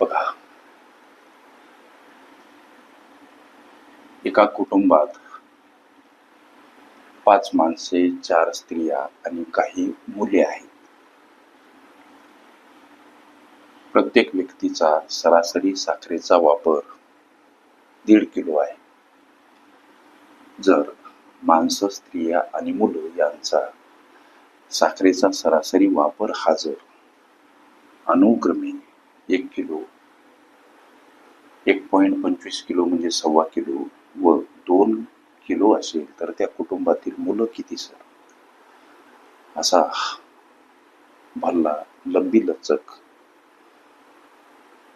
बघा. एका कुटुंबात पाच माणसे चार स्त्रिया आणि काही मुले आहेत. प्रत्येक व्यक्तीचा सरासरी साखरेचा वापर दीड किलो आहे. जर माणसं स्त्रिया आणि मुलं यांचा साखरेचा सरासरी वापर हा जर अनुक्रमे एक किलो एक पॉईंट पंचवीस किलो म्हणजे सव्वा किलो व दोन किलो असेल तर त्या कुटुंबातील मुलं किती सर? असा भल्ला लंबी-लचक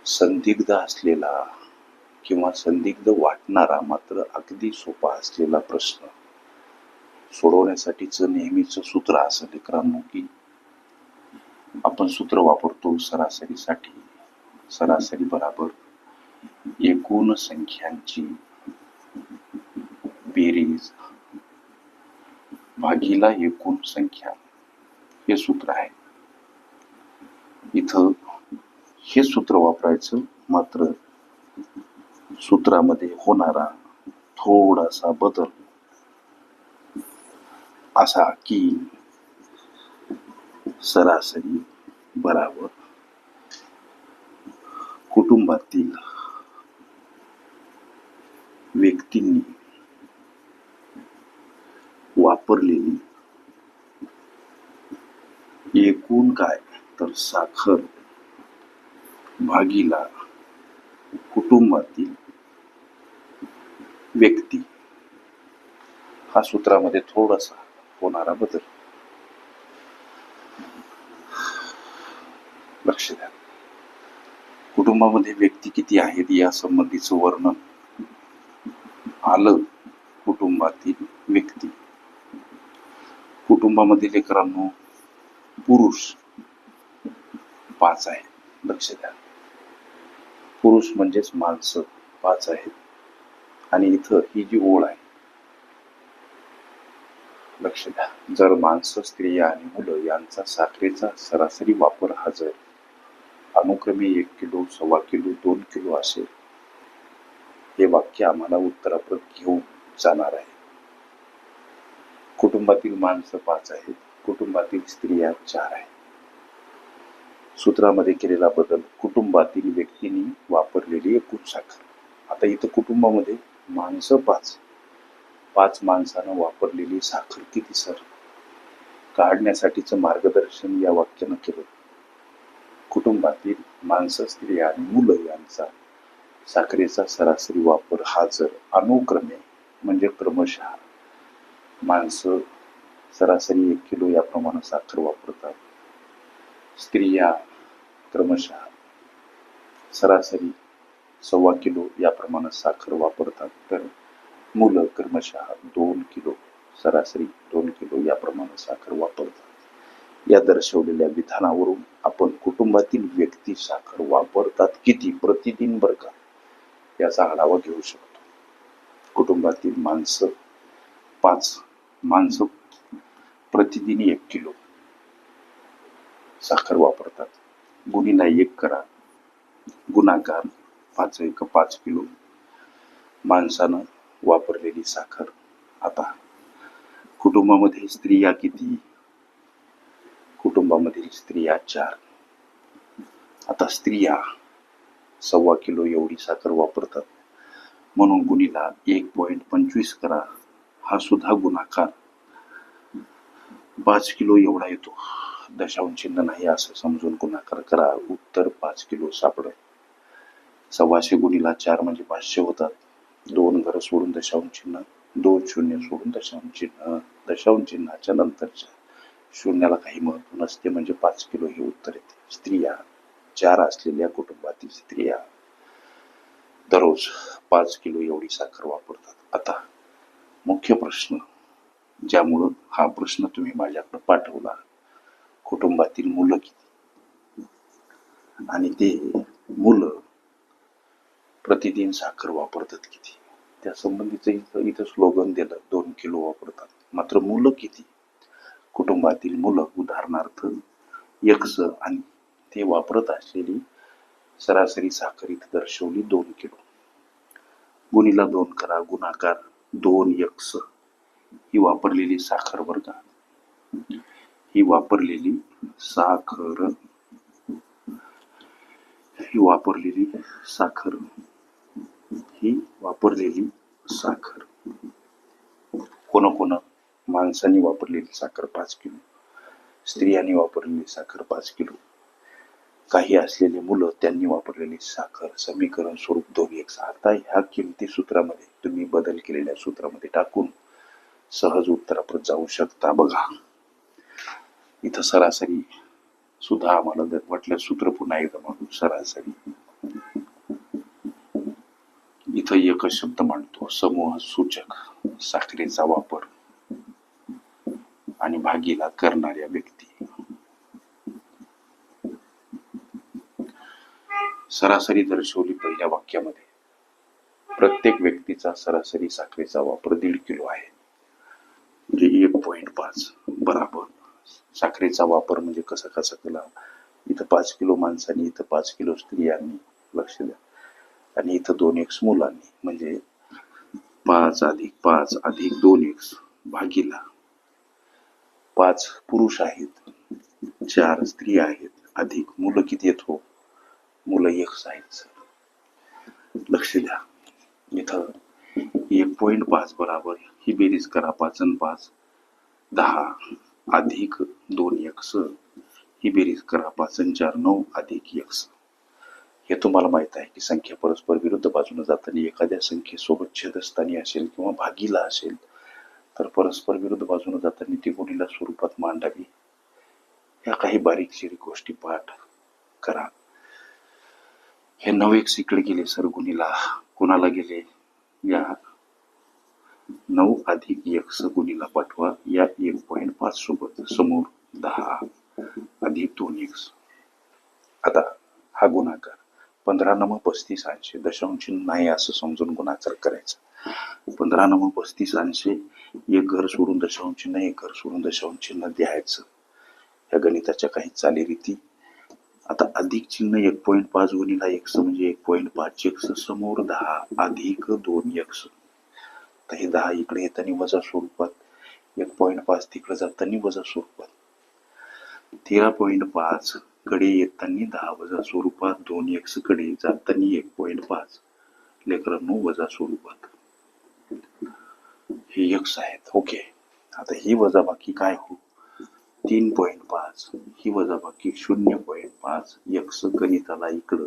संदिग्ध असलेला किंवा संदिग्ध वाटणारा मात्र अगदी सोपा असलेला प्रश्न. सोडवण्यासाठीच नेहमीच सूत्र असं लेकरांनो की आपण सूत्र वापरतो सरासरीसाठी सरासरी बराबर. एकूण संख्यांची बेरीज. भागीला एकूण संख्या हे सूत्र आहे. इथं हे सूत्र वापरायचं मात्र सूत्रामध्ये होणारा थोडासा बदल. असा की सरासरी बराबर कुटुंबातील व्यक्तींनी वापरलेली एकूण काय तर साखर भागीला कुटुंबातील व्यक्ती. हा सूत्रामध्ये थोडासा होणारा बदल. लक्ष द्या. कुटुंबामध्ये व्यक्ती किती आहेत या संबंधीचं वर्णन आलं कुटुंबातील व्यक्ती. कुटुंबामधील लेकरांनो पुरुष पाच आहेत लक्ष द्या. पुरुष म्हणजेच माणसं पाच आहेत. आणि इथं ही जी ओळ आहे लक्ष द्या. जर माणसं स्त्रिया आणि मुलं यांचा साखरेचा सरासरी वापर हा जर अनुक्रमे एक किलो सव्वा किलो दोन किलो असेल वाक्य आम्हाला उत्तरापर्यंत घेऊन जाणार आहे. कुटुंबातील माणसं पाच आहेत. कुटुंबातील स्त्रिया चार आहेत सूत्रामध्ये केलेला बदल कुटुंबातील व्यक्तींनी वापरलेली एकूण साखर आता इथं कुटुंबामध्ये माणसं पाच. पाच माणसानं वापरलेली साखर किती सर? काढण्यासाठीचं मार्गदर्शन या वाक्यानं केलं. कुटुंबातील माणसं स्त्रिया आणि मुलं यांचा साखरेचा सरासरी वापर हा जर अनुक्रमे म्हणजे क्रमशः माणसं सरासरी एक किलो या प्रमाणात साखर वापरतात. स्त्रिया क्रमशः सरासरी सव्वा किलो या प्रमाणात साखर वापरतात. तर मुलं क्रमशः दोन किलो सरासरी दोन किलो या प्रमाणात साखर वापरतात. या दर्शवलेल्या विधानावरून आपण कुटुंबातील व्यक्ती साखर वापरतात किती? प्रतिदिन बरं का? याचा आढावा घेऊ शकतो. कुटुंबातील माणसं पाच माणसं प्रतिदिन एक किलो साखर वापरतात. गुणीला एक करा गुणाकार पाच एक पाच किलो. माणसानं वापरलेली साखर आता कुटुंबामध्ये स्त्रिया किती? कुटुंबामधील स्त्रिया चार. आता स्त्रिया सव्वा किलो एवढी साखर वापरतात. म्हणून गुणीला एक पॉईंट पंचवीस करा हा सुद्धा गुणाकार. पाच किलो एवढा येतो. दशांश चिन्ह नाही असं समजून गुणाकार करा. उत्तर पाच किलो सापडेल. सव्वाशे गुणीला चार म्हणजे पाचशे होतात. दोन घरं सोडून दशांश चिन्ह दोन शून्य सोडून दशांश चिन्ह दशांश चिन्हाच्या नंतरच्या शून्याला काही महत्त्व नसते म्हणजे पाच किलो हे उत्तर येते. स्त्रिया चार असलेल्या कुटुंबातील स्त्रिया दररोज पाच किलो एवढी साखर वापरतात. आता मुख्य प्रश्न ज्यामुळं हा प्रश्न तुम्ही माझ्याकडे पाठवला कुटुंबातील मुलं किती? आणि ते मुलं प्रतिदिन साखर वापरतात किती? त्या संबंधीचं इथं इथं स्लोगन दिलं दोन किलो वापरतात. मात्र मुलं किती? कुटुंबातील मुलं उदाहरणार्थ यक्ष आणि ते वापरत असलेली सरासरी साखर इथं दर्शवली दोन किलो. गुणीला दोन करा गुणाकार दोन यक्स. ही वापरलेली साखर वर्ग ही वापरलेली साखर. ही वापरलेली साखर. ही वापरलेली साखर. कोणाकोणा? कोण माणसांनी वापरलेली साखर पाच किलो. स्त्रियांनी वापरलेली साखर पाच किलो. काही असलेले मुलं त्यांनी वापरलेली साखर समीकरण स्वरूप दोन एक आता ह्या किमती सूत्रामध्ये तुम्ही बदल केलेल्या सूत्रामध्ये टाकून सहज उत्तरापर्यंत जाऊ शकता बघा. इथं सरासरी सुद्धा आम्हाला जर म्हटलं सूत्र पुन्हा एकदा म्हणून सरासरी. इथं एकच शब्द मांडतो समूह सूचक साखरेचा वापर. आणि भागीला करणाऱ्या व्यक्ती. सरासरी दर्शवली पहिल्या वाक्यामध्ये. प्रत्येक व्यक्तीचा सरासरी साखरेचा वापर दीड किलो आहे. म्हणजे एक पॉईंट पाच. बराबर. साखरेचा वापर म्हणजे कसा कसा केला? इथं पाच किलो माणसांनी इथं पाच किलो स्त्रियांनी लक्ष द्या. आणि इथं दोन एक्स मुलांनी म्हणजे पाच अधिक पाच अधिक दोन एक्स भागीला. पाच पुरुष आहेत. चार स्त्री आहेत. अधिक मुलं किती येत हो? मुलं एक आहेत लक्ष द्या. इथं एक पॉईंट पाच बराबर ही बेरीज करा. पाच आणि पाच दहा अधिक दोन एक्स ही बेरीज करा. पाच आणि चार नऊ अधिक एक्स हे तुम्हाला माहीत आहे की संख्या परस्पर विरुद्ध बाजूने जाताना एखाद्या संख्येसोबत छेदस्थानी असेल किंवा भागीला असेल तर परस्पर विरुद्ध बाजूने जाताना ती गुणीला स्वरूपात मांडावी. या काही बारीक गोष्टी पाठ करा. हे नऊ एक इकडे गेले सर गुणीला कुणाला गेले? या नऊ अधिक एक गुणीला पाठवा. या एक पॉईंट पाच सोबत समोर दहा अधिक दोन एक्स आता हा गुणाकार पंधरा नम पस्तीस ऐंशी दशांश नाही असं समजून गुणाकार करायचा. पंधरा नम पस्तीस ऐंशी एक घर सोडून दशांश नाही एक घर सोडून दशांश चिन्ह द्यायचं. या गणिताच्या काही चालीरीती आता अधिक चिन्ह एक पॉईंट पाच गुणीला एक्स म्हणजे एक पॉईंट पाच एक्स समोर दहा अधिक दोन एक्स तर हे दहा इकडे येताना वजा स्वरूपात. एक पॉईंट पाच तिकडे जाताना वजा स्वरूपात. तेरा पॉईंट पाच कडे येताना दहा वजा स्वरूपात दोन एक्सकडे जाताना एक पॉईंट पाच. लेकरांनो वजा स्वरूपात. हे एक्स आहेत. ओके आता ही वजा बाकी काय हो? तीन पॉईंट पाच. ही वजाबाकी शून्य पॉईंट पाच. एक्स गणिताला इकडं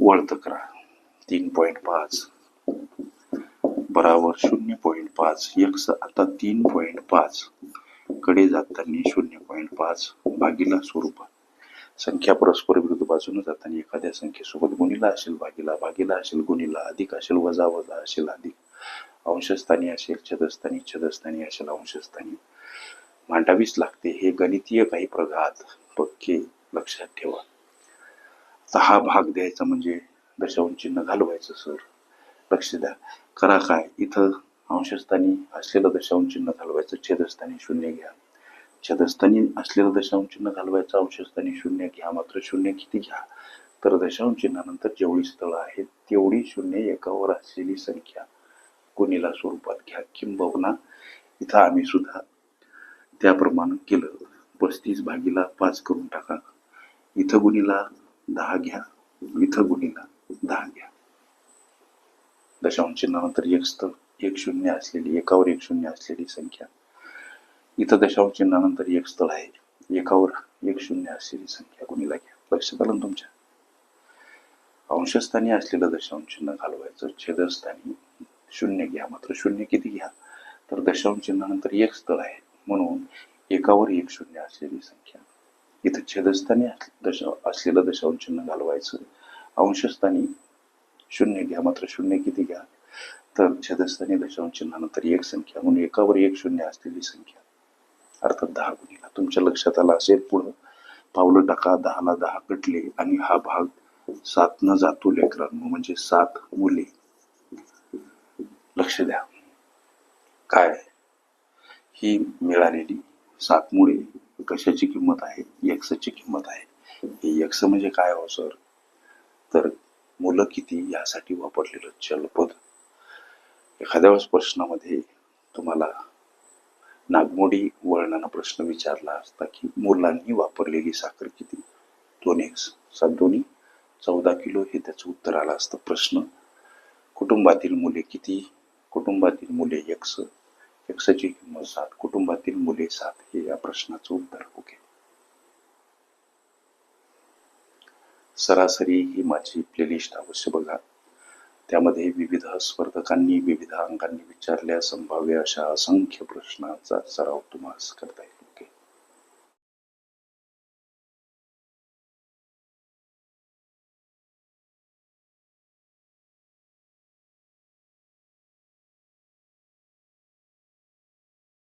वळत करा. तीन पॉईंट पाच. बराबर शून्य पॉईंट पाच. एक्स आता तीन पॉईंट पाच. कडे जाताना शून्य पॉईंट पाच भागीला स्वरूपात संख्या परस्पर विरुद्ध बाजूने जाताना एखाद्या संख्येसोबत गुणीला असेल भागीला भागीला असेल गुणीला अधिक असेल वजा वजा असेल अधिक. अंशस्थानी असेल छदस्थानी छदस्थानी असेल अंशस्थानी. मांडावीच लागते. हे गणितीय काही प्रघात पक्के लक्षात ठेवा. आता हा भाग द्यायचा म्हणजे दशांश चिन्ह घालवायचं सर. लक्ष द्या. करा काय? इथं अंशस्थानी असलेलं दशांश चिन्ह घालवायचं छेदस्थानी शून्य घ्या. छेदस्थानी असलेलं दशांश चिन्ह घालवायचं अंशस्थानी शून्य घ्या. मात्र शून्य किती घ्या? तर दशांश चिन्हानंतर जेवढी स्थळं आहेत तेवढी शून्य एकावर असलेली संख्या कोणीला स्वरूपात घ्या? किंबहुना इथं आम्ही सुद्धा त्याप्रमाणे केलं. पस्तीस भागीला पाच करून टाका. इथं गुणीला दहा घ्या. इथं गुणीला दहा घ्या. दशांश चिन्हानंतर एक स्थळ एक शून्य असलेली एकावर एक शून्य असलेली संख्या. इथं दशांश चिन्हानंतर एक स्थळ आहे. एकावर एक शून्य असलेली संख्या गुणीला घ्या. लक्षात आलं ना तुमच्या. अंशस्थानी असलेलं दशांश चिन्ह घालवायचं. छेदस्थानी शून्य घ्या मात्र. शून्य किती घ्या? तर दशांश चिन्हानंतर एक स्थळ आहे. म्हणून एकावर एक शून्य असलेली संख्या. इथं छेदस्थानी दशा असलेलं दशांश चिन्ह घालवायचं. अंशस्थानी शून्य घ्या मात्र शून्य किती घ्या? तर छेदस्थानी दशांश चिन्हानंतर एक संख्या म्हणून एकावर एक शून्य असलेली संख्या. अर्थात दहा गुणीला. तुमच्या लक्षात आला असेल पुढं? पावलं टाका दहाला दहा कटले आणि हा भाग सात न जातो लेकरांनो म्हणजे सात मुले. लक्ष द्या. काय? ही मिळालेली सात मुळे कशाची किंमत आहे? यक्सची किंमत आहे. हे यक्स म्हणजे काय हो सर? तर मुलं किती यासाठी वापरलेलं चलपद? एखाद्या वेळेस प्रश्नामध्ये तुम्हाला नागमोडी वळणानं प्रश्न विचारला असता की मुलांनी वापरलेली साखर किती? दोन एक सात दोन्ही? चौदा किलो हे त्याचं उत्तर आलं असतं प्रश्न. कुटुंबातील मुले किती? कुटुंबातील मुले एक्स एक्सची किंमत सात कुटुंबातील मुले सात हे या प्रश्नाचं उत्तर ओके सरासरी ही माझी प्लेलिस्ट अवश्य बघा. त्यामध्ये विविध स्पर्धकांनी विविध अंकांनी विचारल्या संभाव्य अशा असंख्य प्रश्नांचा सराव तुम्हाला करता येईल.